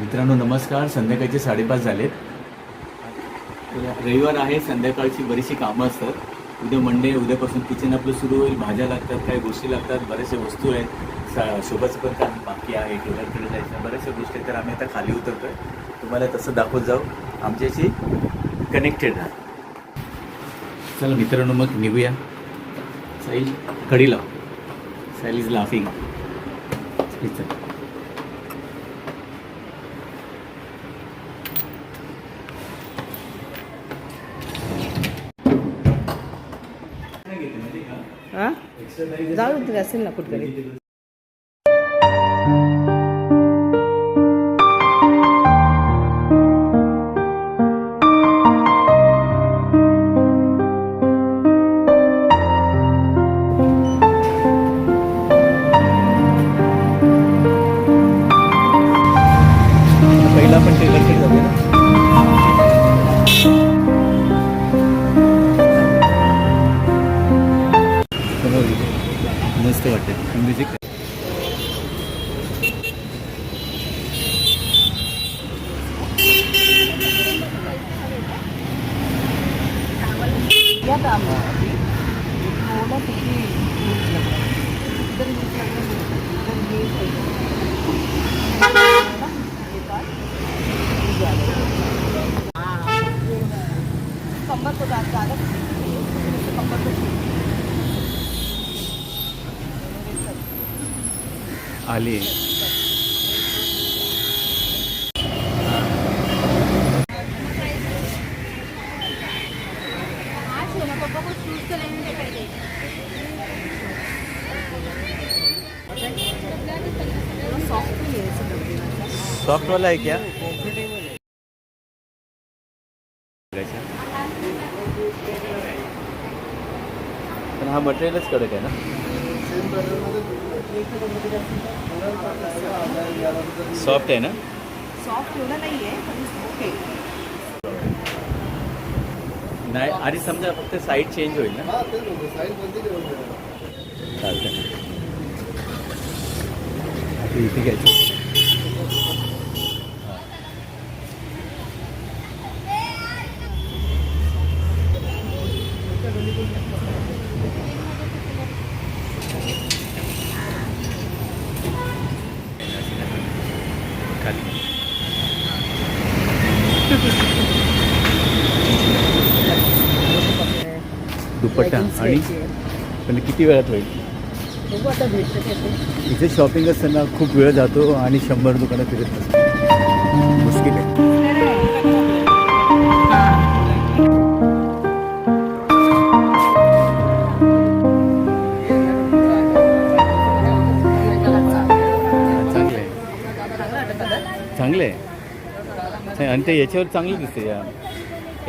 मित्रांनो नमस्कार. संध्याकाळचे साडेपाच झालेत. रविवार आहे संध्याकाळची बरीचशी कामं असतात. उद्या मंडे उद्यापासून किचन आपलं सुरू होईल. भाज्या लागतात काही गोष्टी लागतात बऱ्याचशा वस्तू आहेत. सा शोभाचं पण काम बाकी आहे टेलरकडे जायचं बऱ्याचशा गोष्टी आहेत. तर आम्ही आता खाली उतरतो आहे तुम्हाला तसं दाखवत जाऊ. आमच्याशी कनेक्टेड राहा. चला मित्रांनो मग निघूया. साईल कडी लाव साईल इज लाफिंग चल हां? जाऊ दे असेल ना कुठेतरी. Müzik आली सॉफ्ट आहे सगळं सॉफ्टवाला आहे क्या? पण हा मटेरियलच कडक आहे ना? सॉफ्ट आहे ना? सॉफ्ट एवढं नाही आहे पण ओके नाही आणि समजा फक्त साईड चेंज होईल ना? आता इथे घ्यायचं दुपट्टा आणि. पण किती वेळात होईल. इथे शॉपिंग असताना खूप वेळ जातो आणि शंभर दुकानं फिरत असतो मुश्किल आहे. चांगलं आहे चांगलं आहे नाही, आणि ते याच्यावर चांगलं दिसते या.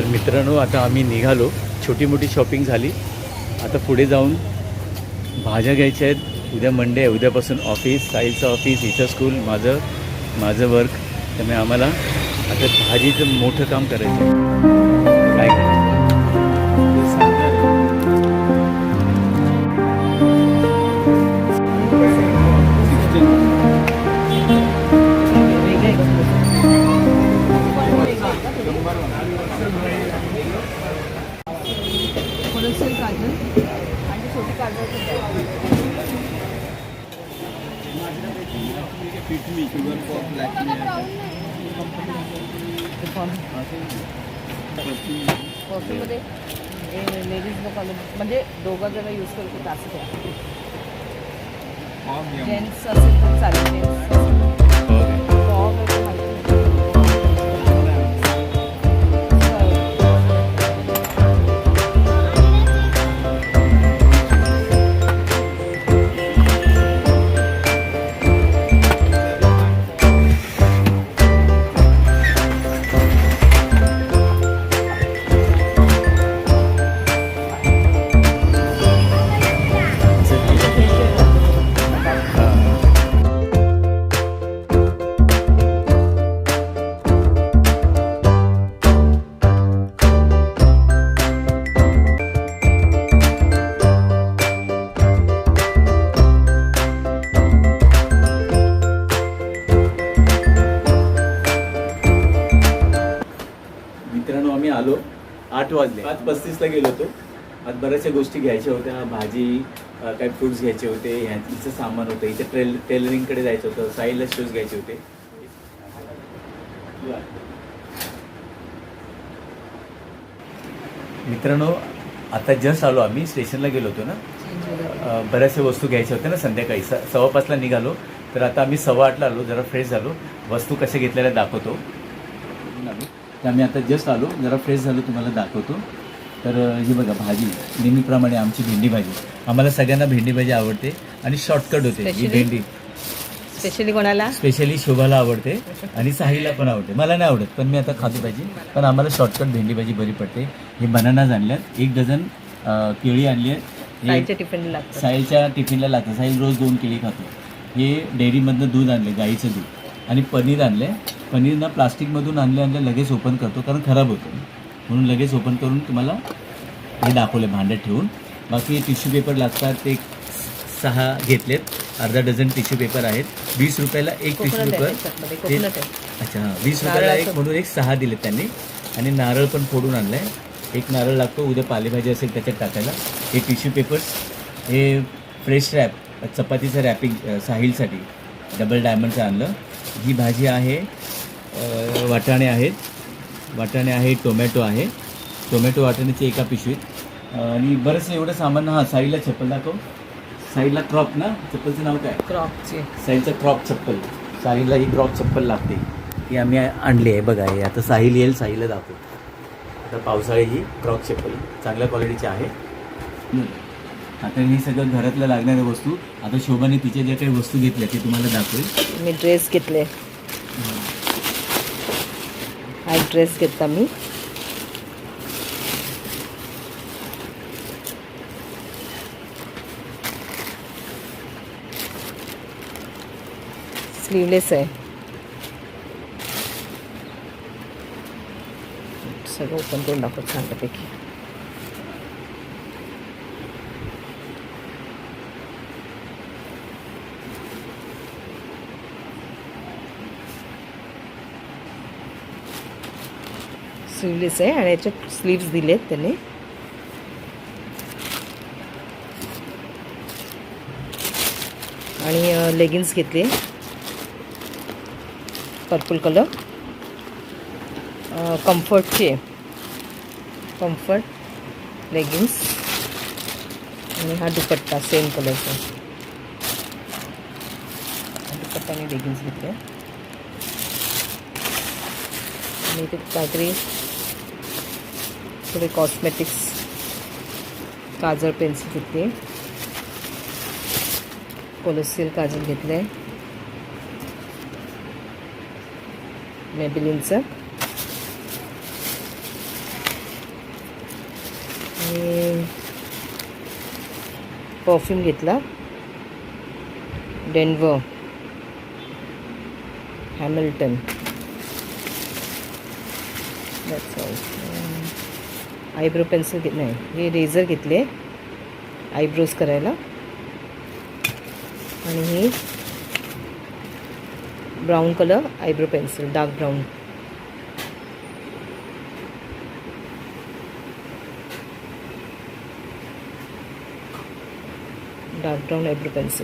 तर मित्रांनो आता आम्ही निघालो. छोटी मोठी शॉपिंग झाली. आता पुढे जाऊन भाज्या घ्यायच्या आहेत. उद्या मंडे आहे. उद्यापासून ऑफिस साईलचं ऑफिस इथं स्कूल माझं माझं वर्क त्यामुळे आम्हाला आता भाजीचं मोठं काम करायचं आहे. कॉफीमध्ये लेडीज लोक म्हणजे दोघं जण यूज करू शकतात असं काही जेंट्स असेल तर चालेल आठ वाजले. पाच पस्तीसला गेलो होतो. आज बऱ्याचशा गोष्टी घ्यायच्या होत्या. भाजी काही फ्रुट्स घ्यायचे होते ह्यांचं सामान होतं. इथे ट्रेल टेलरिंगकडे जायचं होतं. साईला शूज घ्यायचे होते. मित्रांनो आता जस्ट आलो आम्ही. स्टेशनला गेलो होतो ना. बऱ्याचशा वस्तू घ्यायच्या होत्या ना संध्याकाळी. स सव्वा पाचला निघालो. तर आता आम्ही सव्वा आठला आलो. जरा फ्रेश झालो. वस्तू कशा घेतलेल्या दाखवतो. तर आम्ही आता जस्ट आलो. जरा फ्रेश झालो तुम्हाला दाखवतो. तर ही बघा भाजी. नेहमीप्रमाणे आमची भेंडी भाजी. आम्हाला सगळ्यांना भेंडी भाजी आवडते आणि शॉर्टकट होते ही? भेंडी. स्पेशली कोणाला? स्पेशली शोभाला आवडते आणि साहिलला पण आवडते. मला नाही आवडत पण मी आता खातो पाहिजे पण आम्हाला शॉर्टकट भेंडी भाजी बरी पडते. हे बनानाज आणल्यात एक डझन केळी आणली आहेत. साहिलच्या टिफिनला लागतं साहिल रोज दोन केळी खातो. हे डेअरीमधनं दूध आणले गाईचं दूध. आणि पनीर आणले पनीर ना प्लास्टिकमधून आणले आणले लगेच ओपन करतो कारण खराब होतं. म्हणून लगेच ओपन करून तुम्हाला हे दाखवले भांड्यात ठेवून. बाकी टिश्यू पेपर लागतात ते सहा घेतलेत. अर्धा डझन टिश्यू पेपर आहेत. वीस रुपयाला एक टिश्यू आहे पेपर. आहे. अच्छा हां वीस रुपयाला एक म्हणून एक सहा दिले त्यांनी. आणि नारळ पण फोडून आणलाय. एक नारळ लागतो उद्या पालेभाजी असेल त्याच्यात टाकायला. हे टिश्यू पेपर्स हे फ्रेश रॅप चपातीचं रॅपिंग साहिलसाठी. डबल डायमंडचं आणलं. ही भाजी आहे वाटाणे आहेत. वाटाणे आहे टोमॅटो आहे. टोमॅटो वाटाण्याची एका पिशवीत. आणि बरंचसं एवढं सामान हां साईला चप्पल दाखव. साईला क्रॉप ना? चप्पलचं नाव काय? क्रॉपची. साहिलचं क्रॉप चप्पल. साहिलला ही क्रॉप चप्पल लागते. ही आम्ही आणली आहे बघा हे आता साहिल येईल साहिलला दाखवू. आता पावसाळी ही क्रॉप चप्पल. चांगल्या क्वालिटीची आहे. आता हे सगळं घरातल्या लागणाऱ्या वस्तू. आता शोभाने तिच्या ज्या काही वस्तू घेतल्या ते तुम्हाला दाखवेल. मी ड्रेस घेतले. हा एक ड्रेस घेतला मी. स्लीवलेस आहे. सगळं ओपन करून दाखवत चांगल्यापैकी स्लीवलेस आहे आणि याच्यात स्लीव्स आहेत त्याने. आणि लेगिन्स घेतले. पर्पल कलर कम्फर्टचे कम्फर्ट लेगिन्स आणि हा दुपट्टा सेम कलरचा दुपट्टा आणि लेगिन्स घेतले आणि इथे काहीतरी थोडे कॉस्मेटिक्स काजळ पेन्सिल घेतली. कोलोसिल काजळ घेतलं. आहे मेबिलिनचं आणि परफ्यूम घेतला. डेन्व्हर हॅमिल्टन आयब्रो पेन्सिल घेत नाही हे रेझर घेतले. आयब्रोज करायला. आणि ही brown colour eyebrow pencil dark brown. Dark brown eyebrow pencil.